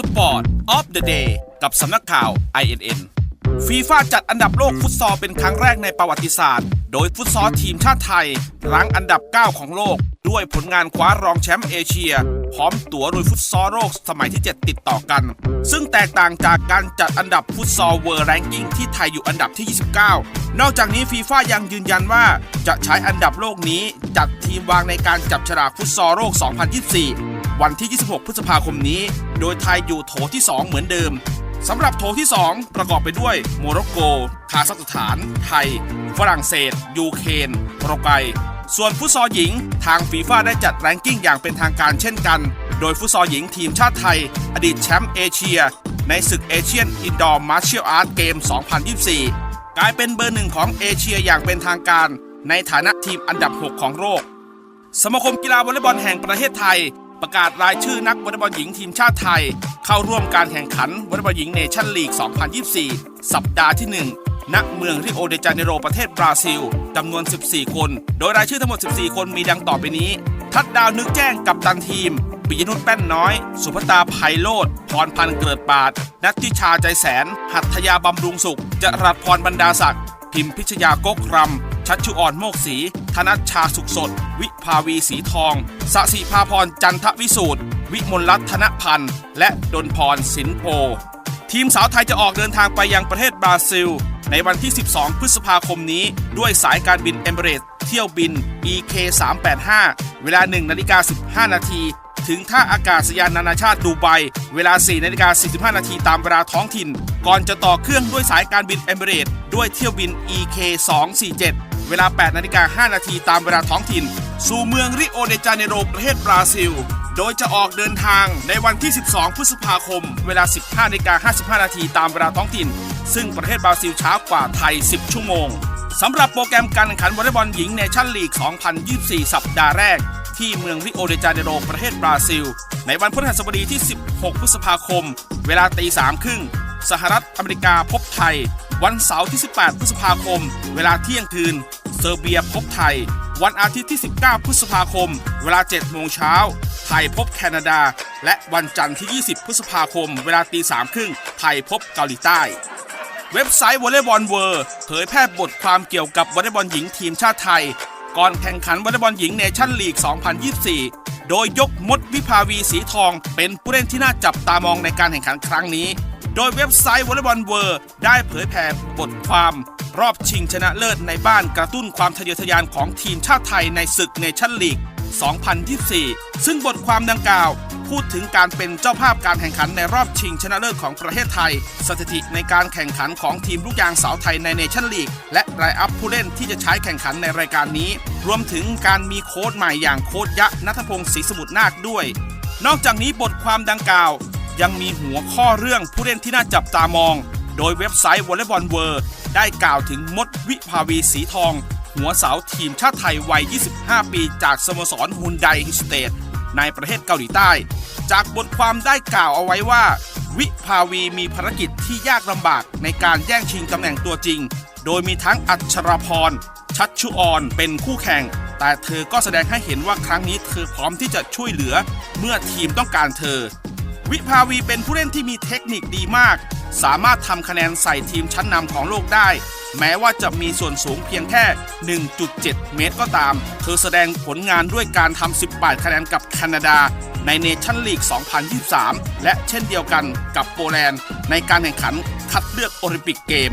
Sport of the Day กับสำนักข่าว INN ฟีฟ่าจัดอันดับโลกฟุตซอลเป็นครั้งแรกในประวัติศาสตร์ โดยฟุตซอลทีมชาติไทยรั้งอันดับ 9 ของโลก ด้วยผลงานคว้ารองแชมป์เอเชีย พร้อมตั๋วลุยฟุตซอลโลกสมัยที่ 7 ติดต่อกัน ซึ่งแตกต่างจากการจัดอันดับฟุตซอลเวิร์แรงกิ้งที่ไทยอยู่อันดับที่ 29 นอกจากนี้ฟีฟ่ายังยืนยันว่าจะใช้อันดับโลกนี้จัดทีมวางในการจับฉลากฟุตซอลโลก 2024 วันที่ 26 พฤษภาคมนี้ โดยไทยอยู่โถที่ 2 เหมือนเดิมสำหรับโถที่ 2 ประกอบไปด้วยโมร็อกโก คาซัคสถาน ไทย ฝรั่งเศส ยูเครนโปรไกส่วนฟุตซอลหญิง ทางฟีฟ่าได้จัดแรงกิ้งอย่างเป็นทางการเช่นกัน โดยฟุตซอลหญิงทีมชาติไทย อดีตแชมป์เอเชีย ในศึกเอเชียนอินดอร์มาร์เชียลอาร์ตเกม 2024 กลายเป็นเบอร์หนึ่งของเอเชียอย่างเป็นทางการ ในฐานะทีมอันดับ 6 ของโลกสมาคมกีฬาวอลเลย์บอลแห่งประเทศไทย ประกาศรายชื่อนักวอลเลย์บอลหญิงทีมชาติไทย เข้าร่วมการแข่งขันวอลเลย์บอลหญิงเนชั่นลีก 2024 สัปดาห์ที่ 1ณเมืองริโอเดจาเนโรประเทศบราซิล จำนวน 14 คน โดยรายชื่อทั้งหมด 14 คนมีดังต่อไปนี้ ทัดดาวนึกแจ้งกับตันทีม ปิยนุชแป้นน้อย สุภตาไพโรธพรพันธ์เกิดปาด นัทธิชาใจแสน หัตถยาบำรุงสุข จรัสพรบรรดาศักดิ์ พิมพิชยากกรำ ชัชชุอ่อนโมกศรีธนัชชาสุขสด วิภาวีสีทองสสิภาพรจันทวิสูตรวิมลรัตน์ธนพันธ์ และดนพรสินโพ ทีมสาวไทยจะออกเดินทางไปยังประเทศบราซิล ในวันที่ 12 พฤษภาคมนี้ ด้วยสายการบินเอมิเรตเที่ยวบิน EK 385เวลา 1 นาฬิกา 15 นาที ถึงท่าอากาศยานนานาชาติดูไบ เวลา 4 นาฬิกา 45 นาทีตามเวลาท้องถิ่น ก่อนจะต่อเครื่องด้วยสายการบินเอมิเรตด้วยเที่ยวบิน EK 247 เวลา 8 นาฬิกา 5 นาทีตามเวลาท้องถิ่น สู่เมืองริโอเดจาเนโรประเทศบราซิล โดยจะออกเดินทางในวันที่ 12 พฤษภาคม เวลา 15นาฬิกา55 นาทีตามเวลาท้องถิ่น ซึ่งประเทศบราซิลช้ากว่าไทย 10 ชั่วโมงสำหรับโปรแกรมการแข่งขันวอลเลย์บอลหญิงเนชั่นลีก 2024 สัปดาห์แรก ที่เมืองริโอเดจาเนโรประเทศบราซิล ในวันพฤหัสบดีที่ 16 พฤษภาคม เวลาตีสามครึ่งสหรัฐอเมริกาพบไทย วันเสาร์ที่ 18 พฤษภาคม เวลาเที่ยงคืน เซอร์เบียพบไทย วันอาทิตย์ที่ 19 พฤษภาคม เวลา 7 โมงเช้า ไทยพบแคนาดา และวันจันทร์ที่ 20 พฤษภาคม เวลาตีสามครึ่งไทยพบเกาหลีใต้ เว็บไซต์วอลเลย์บอลเวิร์เผยแพร่บทความเกี่ยวกับวอลเลย์บอลหญิงทีมชาติไทย ก่อนแข่งขันวอลเลย์บอลหญิงเนชั่นลีก 2024 โดยยกมดวิภาวีสีทองเป็นผู้เล่นที่น่าจับตามองในการแข่งขันครั้งนี้ โดยเว็บไซต์วอลเลย์บอลเวิร์ได้เผยแพร่บทความรอบชิงชนะเลิศในบ้านกระตุ้นความทะเยอทะยานของทีมชาติไทยในศึกเนชั่นลีก 2024 ซึ่งบทความดังกล่าว พูดถึงการเป็นเจ้าภาพการแข่งขันในรอบชิงชนะเลิศของประเทศไทย สถิติในการแข่งขันของทีมลูกยางสาวไทยในเนชั่นลีก และรายอัพผู้เล่นที่จะใช้แข่งขันในรายการนี้ รวมถึงการมีโค้ดใหม่อย่างโค้ดยะนัทพงศ์ศรีสมุทรนาคด้วย นอกจากนี้บทความดังกล่าว ยังมีหัวข้อเรื่องผู้เล่นที่น่าจับตามอง โดยเว็บไซต์วอลเลย์บอลเวิร์ได้กล่าวถึงมดวิภาวีสีทอง หัวเสาทีมชาติไทยวัย 25 ปีจากสโมสรฮุนไดฮิสเตดในประเทศเกาหลีใต้ จากบทความได้กล่าวเอาไว้ว่า วิภาวีมีภารกิจที่ยากลำบากในการแย่งชิงตำแหน่งตัวจริง โดยมีทั้งอัชราพร ชัชชุออนเป็นคู่แข่ง แต่เธอก็แสดงให้เห็นว่าครั้งนี้เธอพร้อมที่จะช่วยเหลือ เมื่อทีมต้องการเธอ วิภาวีเป็นผู้เล่นที่มีเทคนิคดีมาก สามารถทำคะแนนใส่ทีมชั้นนำของโลกได้ แม้ว่าจะมีส่วนสูงเพียงแค่ 1.7 เมตรก็ตาม เธอแสดงผลงานด้วยการทำ 18 คะแนนกับแคนาดา ในเนชั่นลีก 2023 และเช่นเดียวกันกับโปแลนด์ ในการแข่งขันคัดเลือกโอลิมปิกเกม